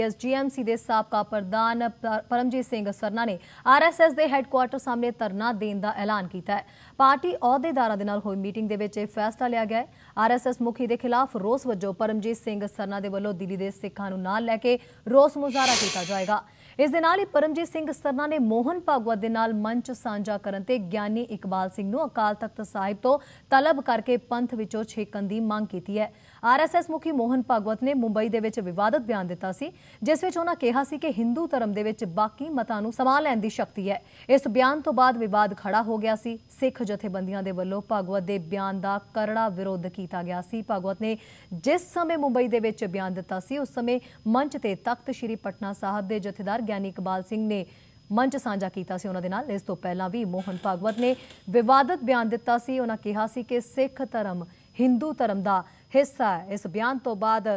ਐਸਜੀਐਮਸੀ ਦੇ ਸਾਬਕਾ ਪ੍ਰਧਾਨ ਪਰਮਜੀਤ ਸਿੰਘ ਸਰਨਾ ਨੇ ਆਰਐਸਐਸ ਦੇ ਹੈੱਡਕੁਆਰਟਰ ਸਾਹਮਣੇ ਧਰਨਾ ਦੇਣ ਦਾ ਐਲਾਨ ਕੀਤਾ ਹੈ। ਪਾਰਟੀ ਅਹੁਦੇਦਾਰਾਂ ਦੇ ਨਾਲ ਹੋਈ ਮੀਟਿੰਗ ਦੇ ਵਿੱਚ ਇਹ ਫੈਸਲਾ ਲਿਆ ਗਿਆ ਹੈ। ਆਰਐਸਐਸ ਮੁਖੀ ਦੇ ਖਿਲਾਫ ਰੋਸ ਵਜੋਂ ਪਰਮਜੀਤ ਸਿੰਘ ਸਰਨਾ ਦੇ ਵੱਲੋਂ ਦਿੱਲੀ ਦੇ ਸਿੱਖਾਂ ਨੂੰ ਨਾਲ ਲੈ ਕੇ ਰੋਸ ਮੁਜ਼ਾਹਰਾ ਕੀਤਾ ਜਾਏਗਾ। ਇਸ ਦੇ ਨਾਲ ਹੀ ਪਰਮਜੀਤ ਸਿੰਘ ਸਰਨਾ ਨੇ ਮੋਹਨ ਭਾਗਵਤ ਦੇ ਨਾਲ ਮੰਚ ਸਾਂਝਾ ਕਰਨ ਤੇ ਗਿਆਨੀ ਇਕਬਾਲ ਸਿੰਘ ਨੂੰ ਅਕਾਲ ਤਖਤ ਸਾਹਿਬ ਤੋਂ ਤਲਬ ਕਰਕੇ ਪੰਥ ਵਿੱਚੋਂ ਛੇਕਣ ਦੀ ਮੰਗ ਕੀਤੀ ਹੈ। ਆਰਐਸਐਸ ਮੁਖੀ ਮੋਹਨ ਭਾਗਵਤ ਨੇ ਮੁੰਬਈ ਦੇ ਵਿੱਚ ਵਿਵਾਦਤ ਬਿਆਨ ਦਿੱਤਾ ਸੀ ਜਿਸ ਵਿੱਚ ਉਹਨਾਂ ਕਿਹਾ ਸੀ ਕਿ ਹਿੰਦੂ ਧਰਮ ਦੇ ਵਿੱਚ ਬਾਕੀ ਮਤਾਂ ਨੂੰ ਸਮਾ ਲੈਣ ਦੀ ਸ਼ਕਤੀ ਹੈ। ਇਸ ਬਿਆਨ ਤੋਂ ਬਾਅਦ ਵਿਵਾਦ ਖੜਾ ਹੋ ਗਿਆ ਸੀ। ਸਿੱਖ ਜਥੇਬੰਦੀਆਂ ਦੇ ਵੱਲੋਂ ਭਾਗਵਤ ਦੇ ਬਿਆਨ ਦਾ ਕਰੜਾ ਵਿਰੋਧ ਕੀਤਾ ਗਿਆ ਸੀ। ਭਗਵਤ ਨੇ ਜਿਸ ਸਮੇਂ ਮੁੰਬਈ ਦੇ ਵਿੱਚ ਬਿਆਨ ਦਿੱਤਾ ਸੀ, ਉਸ ਸਮੇਂ ਮੰਚ ਤੇ ਤਖਤ ਸ੍ਰੀ ਪਟਨਾ ਸਾਹਿਬ ਦੇ ਜਥੇਦਾਰ ਗਿਆਨੀ ਇਕਬਾਲ ਸਿੰਘ ਨੇ ਮੰਚ ਸਾਂਝਾ ਕੀਤਾ ਸੀ। ਉਹਨਾਂ ਦੇ ਨਾਲ ਇਸ ਤੋਂ ਪਹਿਲਾਂ ਵੀ ਮੋਹਨ ਭਾਗਵਤ ਨੇ ਵਿਵਾਦਤ ਬਿਆਨ ਦਿੱਤਾ ਸੀ। ਉਹਨਾਂ ਕਿਹਾ ਸੀ ਕਿ ਸਿੱਖ ਧਰਮ ਹਿੰਦੂ ਧਰਮ ਦਾ ਹਿੱਸਾ ਹੈ। ਇਸ ਬਿਆਨ ਤੋਂ ਬਾਅਦ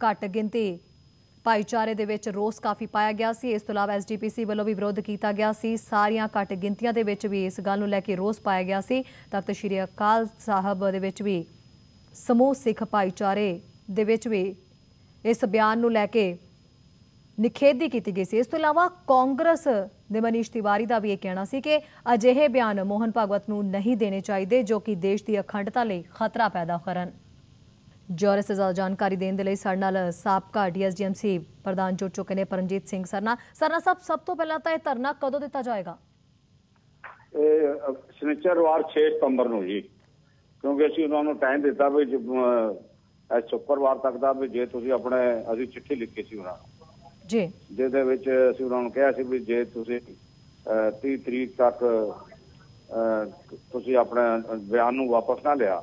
ਘੱਟ ਗਿਣਤੀ ਭਾਈਚਾਰੇ ਦੇ ਵਿੱਚ ਰੋਸ ਕਾਫੀ ਪਾਇਆ ਗਿਆ ਸੀ। ਇਸ ਤੋਂ ਇਲਾਵਾ ਐਸਜੀਪੀਸੀ ਵੱਲੋਂ ਵੀ ਵਿਰੋਧ ਕੀਤਾ ਗਿਆ ਸੀ। ਸਾਰੀਆਂ ਘੱਟ ਗਿਣਤੀਆਂ ਦੇ ਵਿੱਚ ਵੀ ਇਸ ਗੱਲ ਨੂੰ ਲੈ ਕੇ ਰੋਸ ਪਾਇਆ ਗਿਆ ਸੀ। ਤਖਤ ਸ੍ਰੀ ਅਕਾਲ ਸਾਹਿਬ ਦੇ ਵਿੱਚ ਵੀ ਸਮੂਹ ਸਿੱਖ ਭਾਈਚਾਰੇ ਦੇ ਵਿੱਚ ਵੀ ਇਸ ਬਿਆਨ ਨੂੰ ਲੈ ਕੇ ਨਿਖੇਧੀ ਕੀਤੀ ਗਈ ਸੀ। ਇਸ ਤੋਂ ਇਲਾਵਾ ਕਾਂਗਰਸ ਦੇ ਮਨੀਸ਼ ਤਿਵਾਰੀ ਦਾ ਵੀ ਇਹ ਕਹਿਣਾ ਸੀ ਕਿ ਅਜਿਹੇ ਬਿਆਨ ਮੋਹਨ ਭਗਵਤ ਨੂੰ ਨਹੀਂ ਦੇਣੇ ਚਾਹੀਦੇ, ਜੋ ਕਿ ਦੇਸ਼ ਦੀ ਅਖੰਡਤਾ ਲਈ ਖਤਰਾ ਪੈਦਾ ਕਰਨ। ਜੋਰਸ ਤੋਂ ਜ਼ਿਆਦਾ ਜਾਣਕਾਰੀ ਦੇਣ ਦੇ ਲਈ ਸਾਡੇ ਨਾਲ ਸਾਬਕਾ ਡੀਐਸਜੀਐਮਸੀ ਪ੍ਰਧਾਨ ਜੁੜ ਚੁੱਕੇ ਨੇ ਪਰਮਜੀਤ ਸਿੰਘ ਸਰਨਾ। ਸਰਨਾ ਸਾਹਿਬ ਸਭ ਤੋਂ ਪਹਿਲਾਂ ਤਾਂ ਇਹ ਧਰਨਾ ਕਦੋਂ ਦਿੱਤਾ ਜਾਏਗਾ? ਇਹ ਸ਼ਨੀਚਰਵਾਰ 6 ਸਤੰਬਰ ਨੂੰ ਜੀ। ਕਿਉਂਕਿ ਅਸੀਂ ਉਹਨਾਂ ਨੂੰ ਟਾਈਮ ਦਿੱਤਾ ਵੀ ਸ਼ੁੱਕਰਵਾਰ ਤੱਕ ਦਾ ਵੀ ਜੇ ਤੁਸੀਂ ਆਪਣੇ ਅਸੀਂ ਚਿੱਠੀ ਲਿਖੀ ਸੀ ਉਹਨਾਂ ਨੂੰ। ਜੀ। ਜਿਹਦੇ ਵਿੱਚ ਅਸੀਂ ਉਹਨਾਂ ਨੂੰ ਕਿਹਾ ਸੀ ਵੀ ਜੇ ਤੁਸੀਂ ਅਹ, 30 ਤਰੀਕ ਤੱਕ ਤੁਸੀਂ ਆਪਣੇ ਬਿਆਨ ਨੂੰ ਵਾਪਸ ਨਾ ਲਿਆ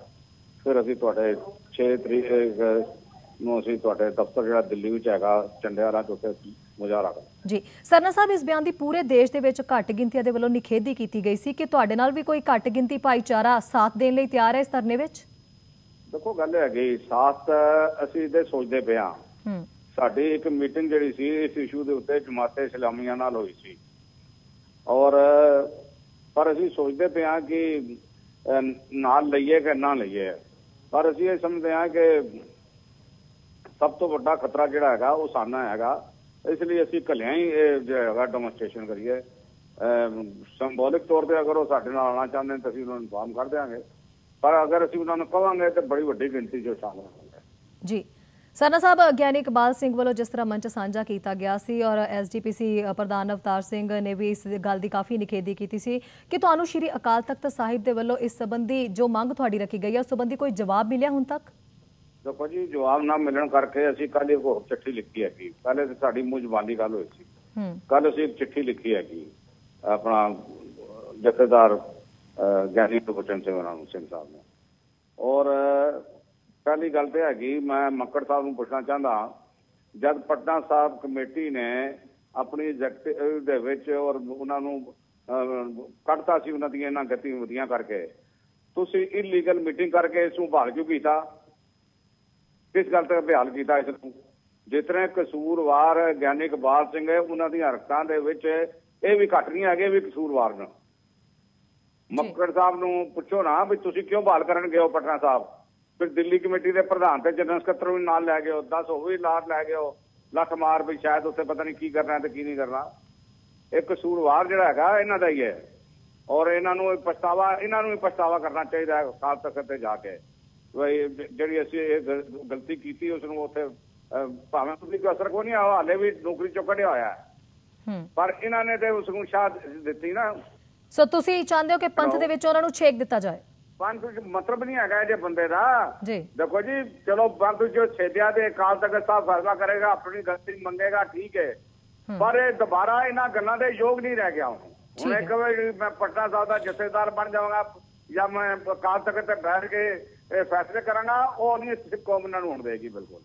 ਫਿਰ ਅਸੀਂ ਤੁਹਾਡੇ 6 ਤਰੀਕ ਨੂੰ ਅਸੀਂ ਤੁਹਾਡੇ ਦਫ਼ਤਰ ਜਿਹੜਾ ਦਿੱਲੀ ਵਿੱਚ ਹੈਗਾ ਚੰਡਿਆਲਾ ਚ ਉੱਥੇ ਮੁਜ਼ਾਹਰਾ ਕਰਾਂਗੇ। ਜੀ ਸਰਨਾ ਸਾਹਿਬ ਇਸ ਬਿਆਨ ਦੀ ਪੂਰੇ ਦੇਸ਼ ਦੇ ਵਿੱਚ ਘੱਟ ਗਿਣਤੀਆਂ ਦੇ ਵੱਲੋਂ ਨਿਖੇਧੀ ਕੀਤੀ ਗਈ ਸੀ ਕਿ ਤੁਹਾਡੇ ਨਾਲ ਵੀ ਕੋਈ ਘੱਟ ਗਿਣਤੀ ਭਾਈਚਾਰਾ ਸਾਥ ਦੇਣ ਲਈ ਤਿਆਰ ਹੈ ਇਸ ਧਰਨੇ ਵਿੱਚ? ਦੇਖੋ ਗੱਲ ਹੈਗੀ ਸਾਥ ਅਸੀਂ ਇਹਦੇ ਸੋਚਦੇ ਪਏ ਹਾਂ। ਹੂੰ। ਸਾਡੀ ਇੱਕ ਮੀਟਿੰਗ ਜਿਹੜੀ ਸੀ ਇਸ ਇਸ਼ੂ ਦੇ ਉੱਤੇ ਜਮਾਤੇ ਇਸਲਾਮੀਆਂ ਨਾਲ ਹੋਈ ਸੀ। ਔਰ ਪਰ ਅਸੀਂ ਸੋਚਦੇ ਪਏ ਹਾਂ ਕਿ ਨਾਲ ਲਈਏ ਕਿ ਨਾ ਲਈਏ। ਪਰ ਅਸੀਂ ਇਹ ਸਮਝਦੇ ਹਾਂ ਕਿ ਸਭ ਤੋਂ ਵੱਡਾ ਖਤਰਾ ਜਿਹੜਾ ਹੈਗਾ, ਉਹ ਸਾਨਾ ਹੈਗਾ। ਇਸ ਲਈ ਅਸੀਂ ਘਲਿਆਂ ਹੀ ਇਹ ਜਿਹੜਾ ਹੈਗਾ ਡੈਮੋਨਸਟ੍ਰੇਸ਼ਨ ਕਰੀਏ। ਸਿੰਬੋਲਿਕ ਤੌਰ ਤੇ ਅਗਰ ਉਹ ਸਾਡੇ ਨਾਲ ਆਉਣਾ ਚਾਹੁੰਦੇ ਨੇ, ਤਾਂ ਅਸੀਂ ਉਹਨਾਂ ਨੂੰ ਇਨਫਾਰਮ ਕਰ ਦਿਆਂਗੇ। ਪਰ ਅਗਰ ਅਸੀਂ ਉਹਨਾਂ ਨੂੰ ਕਹਾਂਗੇ ਤਾਂ ਬੜੀ ਵੱਡੀ ਗਿਣਤੀ 'ਚ ਸ਼ਾਮਲ ਹੋਣਗੇ। ਜੀ। ਸਰਨਾ ਸਾਹਿਬ ਗਿਆਨੀ ਇਕਬਾਲ ਸਿੰਘ ਵੱਲੋਂ ਜਿਸ ਤਰ੍ਹਾਂ ਮੰਚ ਸਾਂਝਾ ਕੀਤਾ ਗਿਆ ਸੀ ਔਰ ਐਸਜੀਪੀਸੀ ਪ੍ਰਧਾਨ ਅਵਤਾਰ ਸਿੰਘ ਨੇ ਵੀ ਇਸ ਗੱਲ ਦੀ ਕਾਫੀ ਨਿਖੇਧੀ ਕੀਤੀ ਸੀ ਕਿ ਤੁਹਾਨੂੰ ਸ਼੍ਰੀ ਅਕਾਲ ਤਖਤ ਸਾਹਿਬ ਦੇ ਵੱਲੋਂ ਇਸ ਸੰਬੰਧੀ ਜੋ ਮੰਗ ਤੁਹਾਡੀ ਰੱਖੀ ਗਈ ਹੈ ਉਸ ਸੰਬੰਧੀ ਕੋਈ ਜਵਾਬ ਮਿਲਿਆ ਹੁਣ ਤੱਕ? ਦੇਖੋ ਜੀ ਜਵਾਬ ਨਾ ਮਿਲਣ ਕਰਕੇ ਅਸੀਂ ਕੱਲ ਇੱਕ ਹੋਰ ਚਿੱਠੀ ਲਿਖੀ ਹੈਗੀ। ਪਹਿਲੇ ਤਾਂ ਸਾਡੀ ਮੂੰਹ ਜ਼ਬਾਨੀ ਗੱਲ ਹੋਈ ਸੀ। ਕੱਲ ਅਸੀਂ ਇੱਕ ਚਿੱਠੀ ਲਿਖੀ ਹੈਗੀ ਆਪਣਾ ਜਥੇਦਾਰ ਗਿਆਨੀ ਗੁਰਬਚਨ ਸਿੰਘ ਨੂੰ ਸਿੰਘ ਸਾਹਿਬ ਨੇ। ਪਹਿਲੀ ਗੱਲ ਤੇ ਹੈਗੀ ਮੈਂ ਮੱਕੜ ਸਾਹਿਬ ਨੂੰ ਪੁੱਛਣਾ ਚਾਹੁੰਦਾ ਜਦ ਪਟਨਾ ਸਾਹਿਬ ਕਮੇਟੀ ਨੇ ਆਪਣੀ ਐਗਜ਼ੈਕਟਿਵ ਦੇ ਵਿੱਚ ਔਰ ਉਹਨਾਂ ਨੂੰ ਕੱਢਤਾ ਸੀ ਉਹਨਾਂ ਦੀਆਂ ਇਹਨਾਂ ਗਤੀਵਿਧੀਆਂ ਕਰਕੇ ਤੁਸੀਂ ਇਲੀਗਲ ਮੀਟਿੰਗ ਕਰਕੇ ਇਸ ਨੂੰ ਬਹਾਲ ਕਿਉਂ ਕੀਤਾ? ਕਿਸ ਗੱਲ ਤੇ ਬਿਹਾਲ ਕੀਤਾ ਇਸ ਨੂੰ? ਜਿਤਨੇ ਕਸੂਰਵਾਰ ਗਿਆਨੀ ਇਕਬਾਲ ਸਿੰਘ ਹੈ ਉਹਨਾਂ ਦੀਆਂ ਹਰਕਤਾਂ ਦੇ ਵਿੱਚ ਇਹ ਵੀ ਘੱਟ ਨਹੀਂ ਹੈਗੇ ਵੀ ਕਸੂਰਵਾਰ ਨੇ। ਮੱਕੜ ਸਾਹਿਬ ਨੂੰ ਪੁੱਛੋ ਨਾ ਵੀ ਤੁਸੀਂ ਕਿਉਂ ਬਹਾਲ ਕਰਨ ਗਏ ਹੋ ਪਟਨਾ ਸਾਹਿਬ? ਫਿਰ ਦਿੱਲੀ ਕਮੇਟੀ ਦੇ ਪ੍ਰਧਾਨ ਤੇ ਜਨਰਲ ਸਕੱਤਰ ਵੀ ਨਾਲ ਲੈ ਗਏ ਹੋ 10 ਉਹ ਵੀ ਨਾਲ ਲੈ ਗਏ ਹੋ ਲੱਖ ਮਾਰ ਵੀ ਸ਼ਾਇਦ ਉੱਥੇ ਪਤਾ ਨਹੀਂ ਕੀ ਕਰਨਾ ਤੇ ਕੀ ਨਹੀਂ ਕਰਨਾ। ਇਹ ਕਸੂਰਵਾਰ ਜਿਹੜਾ ਹੈਗਾ ਇਹਨਾਂ ਦਾ ਹੀ ਹੈ। ਔਰ ਇਹਨਾਂ ਨੂੰ ਪਛਤਾਵਾ ਇਹਨਾਂ ਨੂੰ ਵੀ ਪਛਤਾਵਾ ਕਰਨਾ ਚਾਹੀਦਾ ਹੈ ਖਾਲ ਤਖਤ ਤੇ ਜਾ ਕੇ। ਵੀ ਜਿਹੜੀ ਅਸੀਂ ਇਹ ਗਲ- ਗਲਤੀ ਕੀਤੀ ਉਸ ਨੂੰ ਉੱਥੇ ਭਾਵੇਂ ਤੁਸੀਂ ਕੋਈ ਅਸਰ ਕੋ ਨਹੀਂ ਆਇਆ ਹਾਲੇ ਵੀ ਨੌਕਰੀ ਚੋਂ ਕੱਢਿਆ ਹੋਇਆ ਪਰ ਇਹਨਾਂ ਨੇ ਤੇ ਉਸ ਨੂੰ ਸ਼ਾਦ ਦਿੱਤੀ ਨਾ। ਸੋ ਤੁਸੀਂ ਚਾਹੁੰਦੇ ਹੋ ਕਿ ਪੰਥ ਦੇ ਵਿੱਚ ਉਹਨਾਂ ਨੂੰ ਛੇਕ ਦਿੱਤਾ ਜਾਏ? ਪੰਥ ਵਿੱਚ ਮਤਲਬ ਨਹੀਂ ਹੈਗਾ ਜੇ ਬੰਦੇ ਦਾ। ਜੀ। ਦੇਖੋ ਜੀ ਚਲੋ ਪੰਥ ਜੋ ਛੇਦਿਆ ਦੇ ਅਕਾਲ ਤਖਤ ਸਾਹਿਬ ਫੈਸਲਾ ਕਰੇਗਾ ਆਪਣੀ ਗਲਤੀ ਮੰਗੇਗਾ ਠੀਕ ਹੈ। ਪਰ ਇਹ ਦੁਬਾਰਾ ਇਹਨਾਂ ਗੱਲਾਂ ਦੇ ਯੋਗ ਨਹੀਂ ਰਹਿ ਗਿਆ ਹੁਣ। ਇੱਕ ਵਾਰ ਮੈਂ ਪਟਨਾ ਸਾਹਿਬ ਦਾ ਜਥੇਦਾਰ ਬਣ ਜਾਵਾਂਗਾ ਜਾਂ ਮੈਂ ਅਕਾਲ ਤਖਤ ਤੇ ਬੈਠ ਕੇ ਇਹ ਫੈਸਲੇ ਕਰਾਂਗਾ ਉਹ ਨਹੀਂ ਸਿੱਖ ਕੌਮ ਨੂੰ ਹੁਣ ਦੇਗੀ ਬਿਲਕੁਲ।